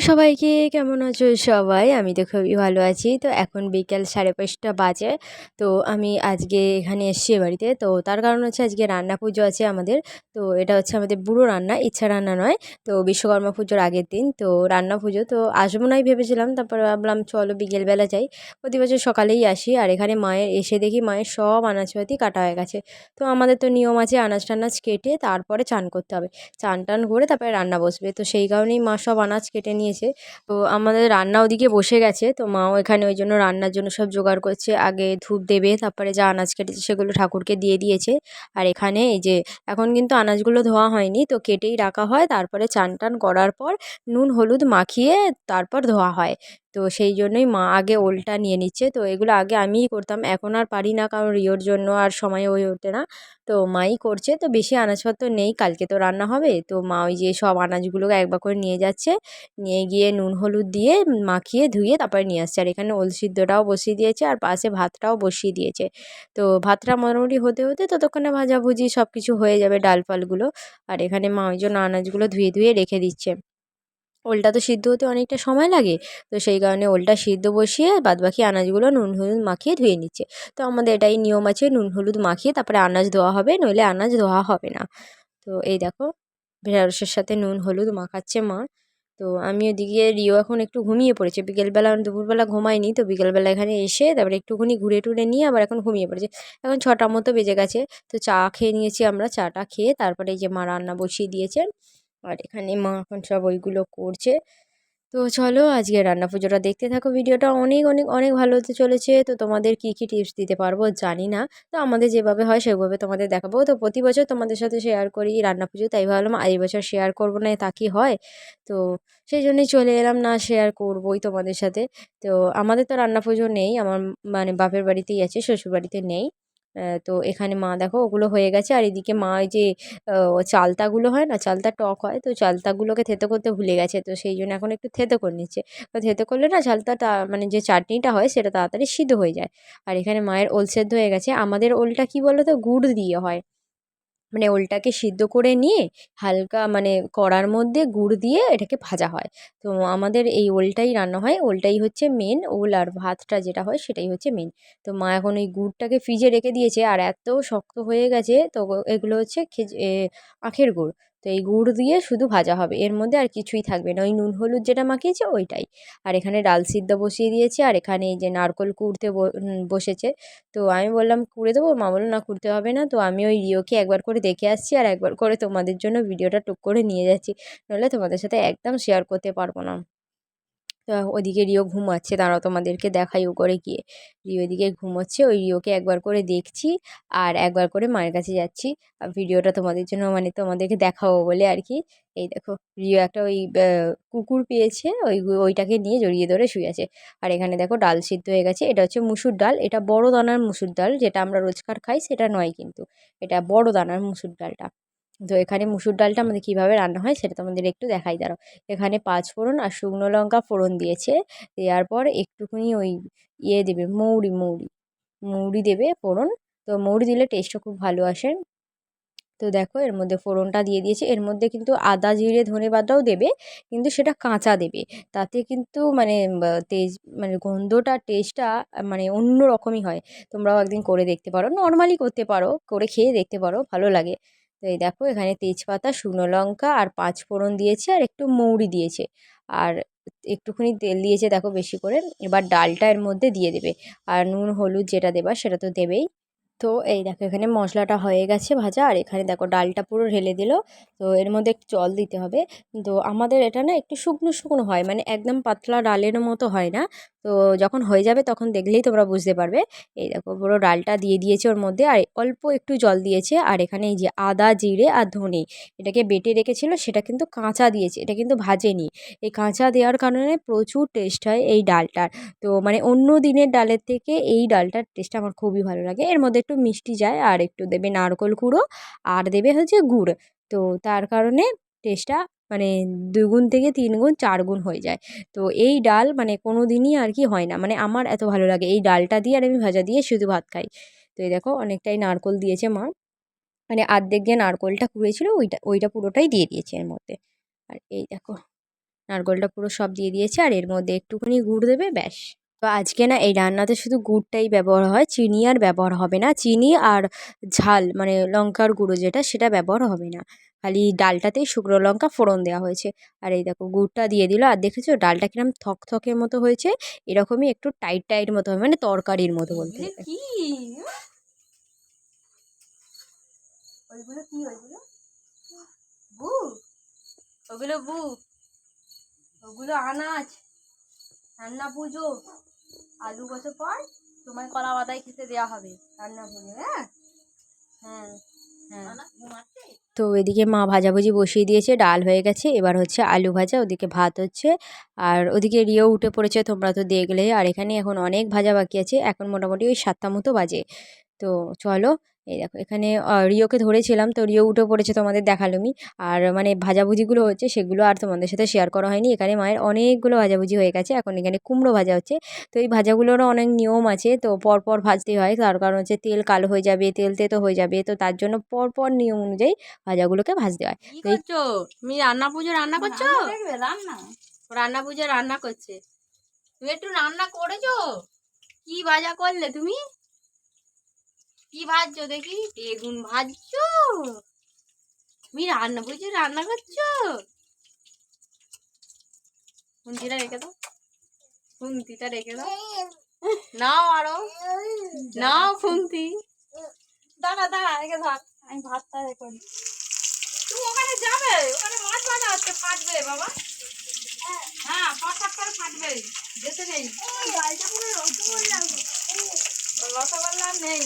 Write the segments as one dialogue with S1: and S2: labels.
S1: সবাইকে কেমন আছো সবাই? আমি তো খুবই ভালো আছি। তো এখন বিকেল সাড়ে পাঁচটা বাজে। তো আমি আজকে এখানে এসেছি বাড়িতে। তো তার কারণ হচ্ছে আজকে রান্না পুজো আছে আমাদের। তো এটা হচ্ছে আমাদের বুড়ো রান্না, ইচ্ছা রান্না নয়। তো বিশ্বকর্মা পুজোর আগের দিন। তো রান্না পুজো। তো আসব নয় ভেবেছিলাম। তারপর ভাবলাম চলো বিকেলবেলা যাই। প্রতি বছর সকালেই আসি। আর এখানে মায়ের, এসে দেখি মায়ের সব আনাজপাতি কাটা হয়ে গেছে। তো আমাদের তো নিয়ম আছে আনাজ টানাজ কেটে তারপরে চান করতে হবে। চান টান করে তারপরে রান্না বসবে। তো সেই কারণেই মা সব আনাজ কেটে নিয়েছে। তো আমাদের রান্না ওদিকে বসে গেছে। তো মাও এখানে ওই জন্য রান্নার জন্য সব জোগাড় করছে। আগে ধূপ দেবে, তারপরে যা আনাজ কেটেছে সেগুলো ঠাকুরকে দিয়ে দিয়েছে। আর এখানে এই যে, এখন কিন্তু আনাজগুলো ধোয়া হয়নি। তো কেটেই রাখা হয়। তারপরে চান টান করার পর নুন, হলুদ মাখিয়ে তারপর ধোয়া হয়। তো সেই জন্যই মা আগে ওলটা নিয়ে নিচ্ছে। তো এগুলো আগে আমিই করতাম, এখন আর পারি না কারণ রিওর জন্য আর সময় হয়ে ওঠে না। তো মাই করছে, তো বেশি আনাজপত্র নেই, কালকে তো রান্না হবে। তো মা ওই যে সব আনাজগুলোকে একবার করে নিয়ে যাচ্ছে, নিয়ে গিয়ে নুন, হলুদ দিয়ে মাখিয়ে ধুয়ে তারপরে নিয়ে আসছে। আর এখানে ওল সিদ্ধটাও বসিয়ে দিয়েছে, আর পাশে ভাতটাও বসিয়ে দিয়েছে। তো ভাতটা মোটামুটি হতে হতে ততক্ষণে ভাজাভুজি সব কিছু হয়ে যাবে ডাল ফালগুলো আর এখানে মা ওই জন্য আনাজগুলো ধুয়ে ধুয়ে রেখে দিচ্ছে। ওলটা তো সিদ্ধ হতে অনেকটা সময় লাগে। তো সেই কারণে ওলটা সিদ্ধ বসিয়ে বাদবাকি আনাজগুলো নুন হলুদ মাখিয়ে ধুয়ে নিচ্ছে। তো আমাদের এটাই নিয়ম আছে, নুন হলুদ মাখিয়ে তারপরে আনাজ ধোয়া হবে, নইলে আনাজ ধোয়া হবে না। তো এই দেখো ঢেঁড়সের সাথে নুন হলুদ মাখাচ্ছে মা। তো আমি ওদিকে রিও এখন একটু ঘুমিয়ে পড়েছে। বিকেলবেলা, দুপুরবেলা ঘুমায়নি, তো বিকেলবেলা এখানে এসে তারপরে একটুখানি ঘুরে টুরে নিয়ে আবার এখন ঘুমিয়ে পড়েছে। এখন ছটা মতো বেজে গেছে। তো চা খেয়ে নিয়েছি আমরা, চাটা খেয়ে তারপরে যে মা রান্না বসিয়ে দিয়েছেন। আর এখানে মা এখন সব ওইগুলো করছে। তো চলো আজকে রান্না পুজোটা দেখতে থাকো। ভিডিওটা অনেক অনেক অনেক ভালো হতে চলেছে। তো তোমাদের কী কী টিপস দিতে পারব জানি না। তো আমাদের যেভাবে হয় সেভাবে তোমাদের দেখাবো। তো প্রতি বছর তোমাদের সাথে শেয়ার করি রান্না পুজো। তাই ভাবলাম এই বছর শেয়ার করব না তা কি হয়? তো সেই জন্যই চলে এলাম না শেয়ার করবোই তোমাদের সাথে। তো আমাদের তো রান্না পুজো নেই। আমার মানে বাপের বাড়িতেই আছে শ্বশুর বাড়িতে নেই। তো এখানে মা দেখো ওগুলো হয়ে গেছে। আর এদিকে মা ওই যে চালতাগুলো হয় না চালতা টক হয়, তো চালতাগুলোকে থেতো করতে ভুলে গেছে। তো সেই জন্য এখন একটু থেতো করে নিচ্ছে। তো থেতো করলে না চালতাটা মানে যে চাটনিটা হয় সেটা তাড়াতাড়ি সিদ্ধ হয়ে যায়। আর এখানে মায়ের ওল সেদ্ধ হয়ে গেছে। আমাদের ওলটা কী বলো তো গুড় দিয়ে হয়। মানে ওলটাকে সিদ্ধ করে নিয়ে হালকা মানে কড়ার মধ্যে গুড় দিয়ে এটাকে ভাজা হয়। তো আমাদের এই ওলটাই রান্না হয়, ওলটাই হচ্ছে মেন ওল আর ভাতটা যেটা হয় সেটাই হচ্ছে মেন তো মা এখন ওই গুড়টাকে ফ্রিজে রেখে দিয়েছে আর এত শক্ত হয়ে গেছে, তো এগুলো হচ্ছে খেজ আখের গুড়। তো এই গুড় দিয়ে শুধু ভাজা হবে। এর মধ্যে আর কিছুই থাকবে না। ওই নুন, হলুদ যেটা মাখিয়েছে ওইটাই। আর এখানে ডাল সিদ্ধ বসিয়ে দিয়েছি। আর এখানে এই যে নারকল কুড়তে বসেছে। তো আমি বললাম, কুড়ে দেবো? মা বলল, না, কুড়তে হবে না। তো আমি ওই রিওকে একবার করে দেখে আসছি। আর একবার করে তোমাদের জন্য ভিডিওটা টুক করে নিয়ে যাচ্ছি। নাহলে তোমাদের সাথে একদম শেয়ার করতে পারব না। ওদিকে রিও ঘুমাচ্ছে দাঁড়াও তোমাদেরকে দেখাই ও করে গিয়ে। রিও এদিকে ঘুমোচ্ছে, ওই রিওকে একবার করে দেখছি আর একবার করে মায়ের কাছে যাচ্ছি। ভিডিওটা তোমাদের জন্য মানে তোমাদেরকে দেখাবো বলে আর কি। এই দেখো, রিও একটা ওই কুকুর পেয়েছে, ওই ওইটাকে নিয়ে জড়িয়ে ধরে শুয়ে আছে। আর এখানে দেখো ডাল সিদ্ধ হয়ে গেছে, এটা হচ্ছে মুসুর ডাল। এটা বড় দানার মুসুর ডাল, যেটা আমরা রোজকার খাই, সেটা নয় কিন্তু। এটা বড় দানার মুসুর ডালটা। তো এখানে মুসুর ডালটা আমাদের কীভাবে রান্না হয় সেটা তোমাদের একটু দেখাই। দাঁড়াও, এখানে পাঁচ ফোড়ন আর শুকনো লঙ্কা ফোড়ন দিয়েছে। দেওয়ার পর একটুখানি ওই ইয়ে দেবে, মৌরি মৌরি মৌরি দেবে ফোড়ন। তো মৌরি দিলে টেস্টটা খুব ভালো আসে। তো দেখো এর মধ্যে ফোড়নটা দিয়ে দিয়েছে। এর মধ্যে কিন্তু আদা, জিরে, ধনে বাটাও দেবে, কিন্তু সেটা কাঁচা দেবে। তাতে কিন্তু মানে তেজ মানে গন্ধটা টেস্টটা মানে অন্য রকমই হয়। তোমরাও একদিন করে দেখতে পারো। নর্মালি করতে পারো, করে খেয়ে দেখতে পারো, ভালো লাগে। তো এই দেখো এখানে তেজপাতা, শুকনো লঙ্কা আর পাঁচ ফোড়ন দিয়েছে আর একটু মৌরি দিয়েছে। আর একটুখানি তেল দিয়েছে দেখো বেশি করে। এবার ডালটা এর মধ্যে দিয়ে দেবে। আর নুন, হলুদ যেটা দেবার সেটা তো দেবেই। তো এই দেখো এখানে মশলাটা হয়ে গেছে ভাজা। আর এখানে দেখো ডালটা পুরো ঢেলে দিল। তো এর মধ্যে একটু জল দিতে হবে। তো আমাদের এটা না একটু শুকনো শুকনো হয়। মানে একদম পাতলা ডালের মতো হয় না। তো যখন হয়ে যাবে তখন দেখলেই তোমরা বুঝতে পারবে। এই দেখো পুরো ডালটা দিয়ে দিয়েছে ওর মধ্যে, আর অল্প একটু জল দিয়েছে, আর এখানে এই যে আদা, জিরে আর ধনে, এটাকে বেটে রেখেছিল, সেটা কিন্তু কাঁচা দিয়েছে, এটা কিন্তু ভাজেনি। এই কাঁচা দেওয়ার কারণে প্রচুর টেস্ট হয় এই ডালটার। তো মানে অন্য দিনের ডালের থেকে এই ডালটার টেস্টটা আমার খুবই ভালো লাগে। এর মধ্যে একটু মিষ্টি যায়, আর একটু দেবে নারকোল কুড়ো আর দেবে হচ্ছে গুড়। তো তার কারণে টেস্টটা মানে দুগুণ থেকে তিন গুণ, চার গুণ হয়ে যায়। তো এই ডাল মানে কোনো দিনই আর কি হয় না। মানে আমার এত ভালো লাগে। এই ডালটা দিয়ে আর আমি ভাজা দিয়ে শুধু ভাত খাই। তো এই দেখো অনেকটাই নারকোল দিয়েছে মা। মানে আর্ধেক যে নারকোলটা কুড়েছিল, ওইটা ওইটা পুরোটাই দিয়ে দিয়েছে এর মধ্যে। আর এই দেখো, নারকোলটা পুরো সব দিয়ে দিয়েছে। আর এর মধ্যে একটুখানি গুড় দেবে, ব্যাস। তো আজকে না এই রান্নাতে শুধু গুড়টাই ব্যবহার হয়। চিনি আর ব্যবহার হবে না। চিনি আর ঝাল মানে লঙ্কার গুঁড়ো যেটা, সেটা ব্যবহার হবে না। খালি ডালটাতেই শুকনো লঙ্কা ফোড়ন দেওয়া হয়েছে। আর এই দেখো গুড়টা দিয়ে দিল। আর দেখেছ ডালটা কিরম থকথকের মতো হয়েছে? এরকমই একটু টাইট টাইট মতো হবে মানে তরকারির মতো বলতে
S2: ওইগুলো কি? ওইগুলো? বু ওগুলো বু ওগুলো আনাজ? রান্না পুজো? আলু বছর পর তোমার কলা খেতে দেওয়া হবে। রান্না পুজো হ্যাঁ? হ্যাঁ।
S1: তো এদিকে মা ভাজাভুজি বসিয়ে দিয়েছে ডাল হয়ে গেছে। এবার হচ্ছে আলু ভাজা ওদিকে ভাত হচ্ছে। আর ওদিকে রিও উঠে পড়েছে তোমরা তো দেখলে। আর এখানে এখন অনেক ভাজা বাকি আছে। এখন মোটামুটি ওই সাতটা মতো বাজে। তো চলো এই দেখো এখানে রিওকে ধরেছিলাম তো রিও উঠে পড়েছে তোমাদের দেখালোমি। আর মানে ভাজাভুজিগুলো হচ্ছে সেগুলো আর তোমাদের সাথে শেয়ার করা হয়নি। এখানে মায়ের অনেকগুলো ভাজাভুজি হয়ে গেছে। এখন এখানে কুমড়ো ভাজা হচ্ছে। তো এই ভাজাগুলোরও অনেক নিয়ম আছে। তো পরপর ভাজতে হয়। তার কারণ হচ্ছে তেল কালো হয়ে যাবে তেল তেতো হয়ে যাবে। তো তার জন্য পরপর নিয়ম অনুযায়ী ভাজাগুলোকে ভাজতে হয়।
S2: তুমি রান্না পুজো রান্না করছ?
S3: রান্না।
S2: রান্না পুজো রান্না করছে। তুমি একটু রান্না করেছ? কি ভাজা করলে তুমি? কি ভাজছো দেখি? বেগুন ভাজছো? তুমি রান্না পুজো রান্না করছ? খুন্তিটা রেখে দাও। খুন্তিটা রেখে দাও। নাও আরও। নাও খুন্তি।
S3: দাঁড়া দাঁড়া, একে ধর। আমি ভাতটা এ করি।
S2: তুমি ওখানে যাবে? ওখানে মাছ ভাজা হচ্ছে ফাটবে বাবা। হ্যাঁ ফটফট করে ফাটবে। যেতে নেই। রসগোল্লা নেই।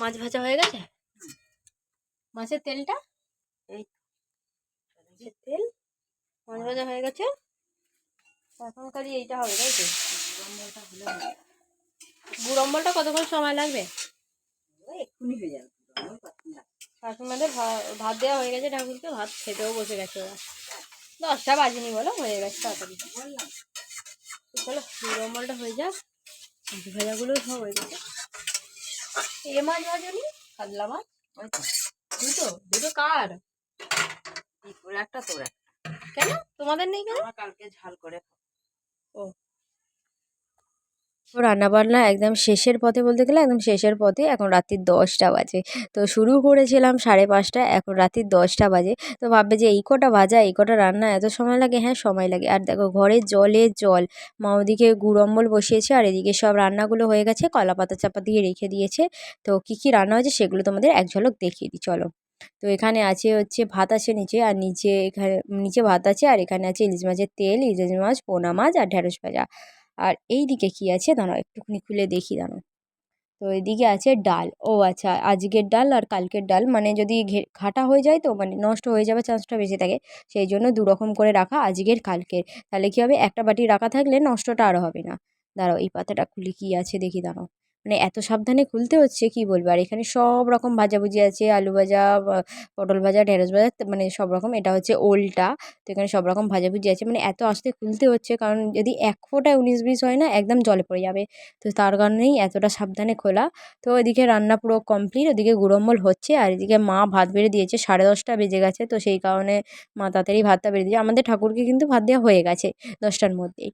S2: মাছ ভাজা হয়ে গেছে? মাছের তেলটা? এই তেল। মাছ ভাজা হয়ে গেছে। এখন খালি এইটা হবে তাই তো? গুড় অম্বলটা কতক্ষণ সময় লাগবে?
S3: এক্ষুনি হয়ে যাবে
S2: কাকিমাদের ভাত দেওয়া হয়ে গেছে ঠাকুরকে ভাত খেতেও বসে গেছে ওরা। দশটা বাজেনি বলো হয়ে গেছে তাড়াতাড়ি। চলো গুঁড়ো অম্বলটা হয়ে যাক। মাছ ভাজাগুলো সব হয়ে গেছে। এ মাছ ভাজনি কাতলা মাছ
S3: ওই তো।
S2: দুটো দুটো কার?
S3: একটা তোর একটা।
S2: কেন? তোমাদের নেই কেন?
S3: কালকে ঝাল করে খাব।
S1: তো রান্নাবান্না একদম শেষের পথে বলতে গেলে একদম শেষের পথে এখন রাত্রির দশটা বাজে। তো শুরু করেছিলাম সাড়ে পাঁচটা, এখন রাত্রির দশটা বাজে। তো ভাববে যে এই কটা ভাজা, এই কটা রান্না এত সময় লাগে? হ্যাঁ সময় লাগে। আর দেখো ঘরে জলে জল, মা ওদিকে গুড়ম্বল বসিয়েছে আর এদিকে সব রান্নাগুলো হয়ে গেছে, কলা পাতা চাপা দিয়ে রেখে দিয়েছে। তো কী কী রান্না হয়েছে সেগুলো তোমাদের এক ঝলক দেখিয়ে দিই, চলো। তো এখানে আছে হচ্ছে ভাত আছে নিচে, আর নিচে এখানে, নিচে ভাত আছে আর এখানে আছে ইলিশ মাছের তেল, ইলিশ মাছ, পোনা মাছ আর ঢ্যাঁড়স ভাজা। আর এই দিকে কী আছে? দাঁড়াও, একটুখানি খুলে দেখি, দাঁড়াও। তো এদিকে আছে ডাল। ও আচ্ছা আজকের ডাল আর কালকের ডাল মানে যদি ঘাটা হয়ে যায় তো মানে নষ্ট হয়ে যাওয়ার চান্সটা বেশি থাকে। সেই জন্য দুরকম করে রাখা আজকের, কালকের। তাহলে কী হবে? একটা বাটি রাখা থাকলে নষ্টটা আরও হবে না। দাঁড়াও, এই পাতাটা খুলি কী আছে দেখি, দাঁড়াও। মানে এত সাবধানে খুলতে হচ্ছে কি বলব? আর এখানে সব রকম ভাজাভুজি আছে, আলু ভাজা পটল ভাজা, ঢেঁড়স ভাজা মানে সব রকম। এটা হচ্ছে ওলটা, তো এখানে সব রকম ভাজাভুজি আছে। মানে এত আস্তে খুলতে হচ্ছে, কারণ যদি এক ফোঁটা উনিশ বিশ হয় না, একদম জলে পড়ে যাবে। তো তার কারণেই এতটা সাবধানে খোলা। তো ওইদিকে রান্না পুরো কমপ্লিট ওদিকে গুড়ম্বল হচ্ছে, আর এদিকে মা ভাত বেড়ে দিয়েছে, সাড়ে দশটা বেজে গেছে। তো সেই কারণে মা তাড়াতাড়ি ভাতটা বেড়ে দিয়েছে। আমাদের ঠাকুরকে কিন্তু ভাত দেওয়া হয়ে গেছে দশটার মধ্যেই।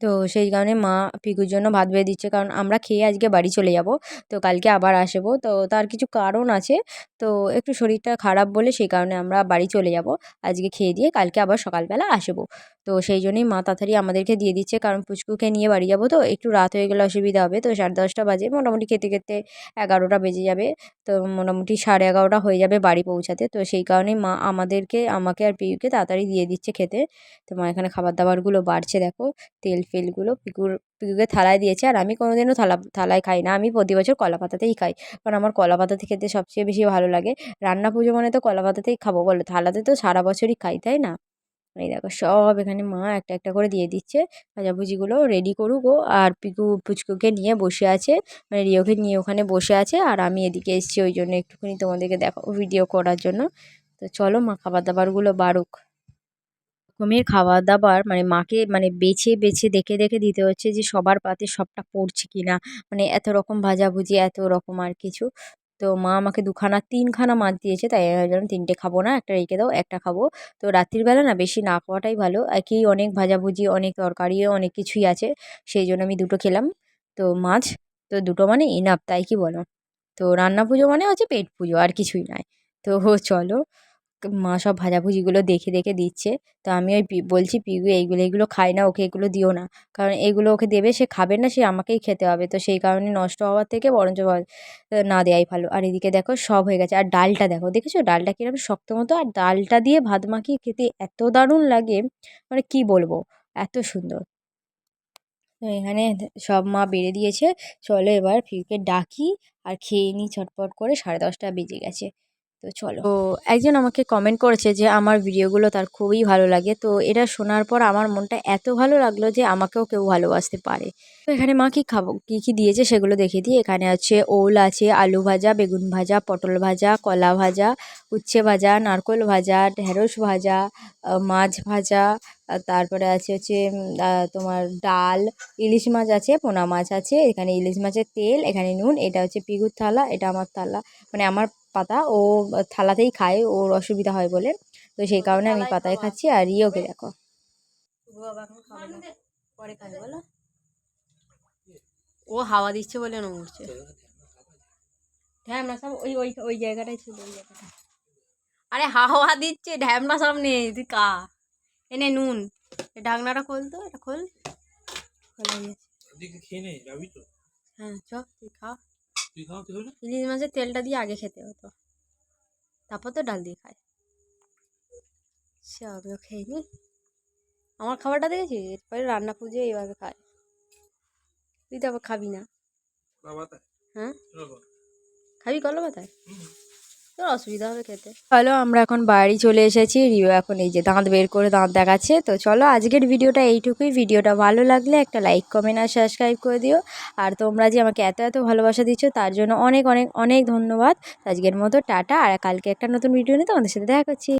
S1: তো সেই কারণে মা পিকুর জন্য ভাত বেড়ে দিচ্ছে। কারণ আমরা খেয়ে আজকে বাড়ি চলে যাব, তো কালকে আবার আসব। তো তার কিছু কারণ আছে, তো একটু শরীরটা খারাপ বলে সেই কারণে আমরা বাড়ি চলে যাব। আজকে খেয়ে দিয়ে কালকে আবার সকালবেলা আসব। তো সেই জন্যই মা তাড়াতাড়ি আমাদেরকে দিয়ে দিচ্ছে। কারণ পুচকুকে নিয়ে বাড়ি যাব তো একটু রাত হয়ে গেলে অসুবিধা হবে। তো সাড়ে দশটা বাজে, মোটামুটি খেতে খেতে এগারোটা বেজে যাবে। তো মোটামুটি সাড়ে এগারোটা হয়ে যাবে বাড়ি পৌঁছাতে। তো সেই কারণেই মা আমাদেরকে, আমাকে আর পিউকে তাড়াতাড়ি দিয়ে দিচ্ছে খেতে। তো মা এখানে খাবার দাবারগুলো বাড়ছে, দেখো। তেল ফেলগুলো পিকুর পিকুকে থালায় দিয়েছে। আর আমি কোনোদিনও থালা, থালায় খাই না। আমি প্রতি বছর কলা পাতাতেই খাই। কারণ আমার কলা পাতাতে খেতে সবচেয়ে বেশি ভালো লাগে। রান্না পুজো মানে তো কলা পাতাতেই খাব বলো। থালাতে তো সারা বছরই খাই, তাই না? এই দেখো, সব এখানে মা একটা একটা করে দিয়ে দিচ্ছে। ভাজাভুজিগুলো রেডি করুক ও। আর পিকু পুচকুকে নিয়ে বসে আছে। মানে রিওকে নিয়ে ওখানে বসে আছে। আর আমি এদিকে এসেছি ওই জন্য একটুখানি তোমাদেরকে দেখো ভিডিও করার জন্য। তো চলো মা খাবার দাবারগুলো বাড়ুক। রকমের খাবার দাবার মানে মাকে মানে বেছে বেছে দেখে দেখে দিতে হচ্ছে যে সবার পাতে সবটা পড়ছে কি না মানে এত রকম ভাজাভুজি, এত রকম আর কিছু। তো মা আমাকে দুখানা, তিনখানা মাছ দিয়েছে, তাই ভাবলাম তিনটে খাব না, একটা রেখে দাও, একটা খাব। তো রাত্রিবেলা না বেশি না খাওয়াটাই ভালো। একই অনেক ভাজাভুজি, অনেক তরকারিও, অনেক কিছুই আছে, সেই জন্য আমি দুটো খেলাম। তো মাছ, তো দুটো মানে ইনাফ তাই কি বলো? তো রান্না পুজো মানে হচ্ছে পেট পুজো, আর কিছুই নয়। তো চলো। মা সব ভাজাভুজিগুলো দেখে দেখে দিচ্ছে। তো আমি ওই বলছি, পিগু, এইগুলো এইগুলো খায় না, ওকে এগুলো দিও না। কারণ এগুলো ওকে দেবে, সে খাবে না, সে আমাকেই খেতে হবে। তো সেই কারণে নষ্ট হওয়ার থেকে বরঞ্চ না দেওয়াই ভালো। আর এদিকে দেখো সব হয়ে গেছে। আর ডালটা দেখো, দেখেছ? ডালটা কীরকম শক্ত মতো। আর ডালটা দিয়ে ভাত মাখিয়ে খেতে এত দারুণ লাগে। মানে কি বলব? এত সুন্দর। তো এখানে সব মা বেড়ে দিয়েছে। চলো এবার ফিরকে ডাকি। আর খেয়ে নিই চটপট করে সাড়ে দশটা বেজে গেছে। তো চলো। তো একজন আমাকে কমেন্ট করেছে যে, আমার ভিডিওগুলো তার খুবই ভালো লাগে। তো এটা শোনার পর আমার মনটা এত ভালো লাগল যে, আমাকেও কেউ ভালোবাসতে পারে। তো এখানে মা কী খাব? কী কী দিয়েছে সেগুলো দেখে দিই। এখানে আছে ওল আছে, আলু ভাজা, বেগুন ভাজা, পটল ভাজা, কলা ভাজা, উচ্ছে ভাজা, নারকোল ভাজা, ঢেঁড়স ভাজা মাছ ভাজা তারপরে আছে হচ্ছে তোমার ডাল, ইলিশ মাছ আছে, পোনা মাছ আছে, এখানে ইলিশ মাছের তেল, এখানে নুন, এটা হচ্ছে পিগুর থালা, এটা আমার থালা। মানে আমার পাতা ও থালাতেই খায় ওর অসুবিধা হয় বলে। তো সেই কারণে আমি পাতায় খাচ্ছি আর ইয়োকে দেখো।
S2: শুভ বাবা এখন খাবে না পরে খাবে বলো ও হাওয়া দিচ্ছে বলে নড়ছে ঢ্যামনা সব ওই ওই ওই জায়গাটাই ছিল ওই জায়গাটা। আরে হাওয়া দিচ্ছে ঢ্যামনা সামনে তুই কা। এনে নুন এ ঢাকনাটা খোল তো এটা খোল। খোলা গেছে
S4: খেয়ে নে যাবি তো।
S2: হ্যাঁ চ তুই খা। ইলিশ মাছের তেলটা দিয়ে আগে খেতে হতো। তারপর তো ডাল দিয়ে খায়। সে আমিও খেয়ে নি। আমার খাবারটা দেখেছিস? এরপরে রান্না পুজো এইভাবে খায়। তুই তো আবার খাবি না। হ্যাঁ? খাবি কলো পাতায় তোর অসুবিধা হবে খেতে।
S1: চলো, আমরা এখন বাড়ি চলে এসেছি। রিও এখন এই যে দাঁত বের করে দাঁত দেখাচ্ছে। তো চলো, আজকের ভিডিওটা এইটুকুই। ভিডিওটা ভালো লাগলে একটা লাইক, কমেন্ট আর সাবস্ক্রাইব করে দিও। আর তোমরা যে আমাকে এত এত ভালোবাসা দিচ্ছ, তার জন্য অনেক অনেক অনেক ধন্যবাদ। আজকের মতো টাটা, আর কালকে একটা নতুন ভিডিও নিয়ে তোমাদের সাথে দেখা করছি।